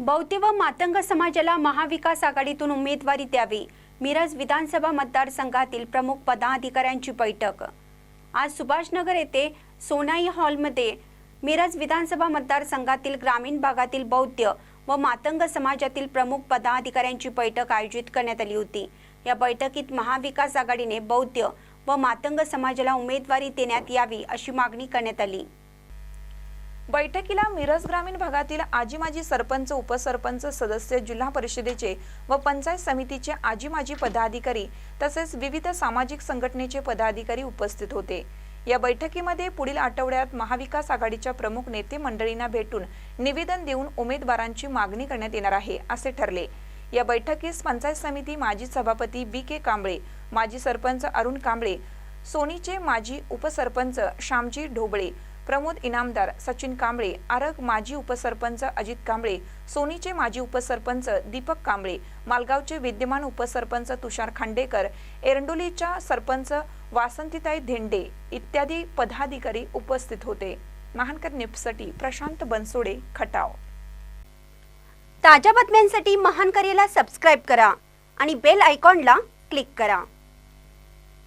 बौद्ध व मातंग समाजाला महाविकास आघाडीतून उमेदवारी द्यावी. मिरज विधानसभा मतदारसंघातील प्रमुख पदाधिकाऱ्यांची बैठक. आज सुभाषनगर येथे सोनाई हॉलमध्ये मिरज विधानसभा मतदारसंघातील ग्रामीण भागातील बौद्ध व मातंग समाजातील प्रमुख पदाधिकाऱ्यांची बैठक आयोजित करण्यात आली होती. या बैठकीत महाविकास आघाडीने बौद्ध व मातंग समाजाला उमेदवारी देण्यात यावी अशी मागणी करण्यात आली. बैठकीला मिरज ग्रामीण भागातील आजी माजी सरपंच उपसरपंच सदस्य जिल्हा परिषदेचे व पंचायत समितीचे आजी माजी पदाधिकारी तसेच विविध सामाजिक संघटनेचे पदाधिकारी उपस्थित होते. या बैठकीमध्ये पुढील आठवड्यात महाविकास आघाडीच्या प्रमुख नेते मंडळींना भेटून निवेदन देऊन उमेदवारांची मागणी करण्यात येणार आहे असे ठरले. या बैठकीस पंचायत समिती माजी सभापती बी के कांबळे माजी सरपंच अरुण कांबळे सोनीचे माजी उपसरपंच श्यामजी ढोबळे प्रमोद इनामदार सचिन कांबळे आरग माजी उपसरपंच अजित कांबळे सोनीचे माजी उपसरपंच दीपक कांबळे मालगावचे विद्यमान उपसरपंच तुषार खांडेकर एरंडोलीच्या सरपंच वासंतीताई धेंडे इत्यादी पदाधिकारी उपस्थित होते. महानकर निप्ससाठी प्रशांत बनसोडे खटाव. ताज्या बातम्यांसाठी महानकरेला सबस्क्राईब करा आणि बेल आयकॉनला क्लिक करा.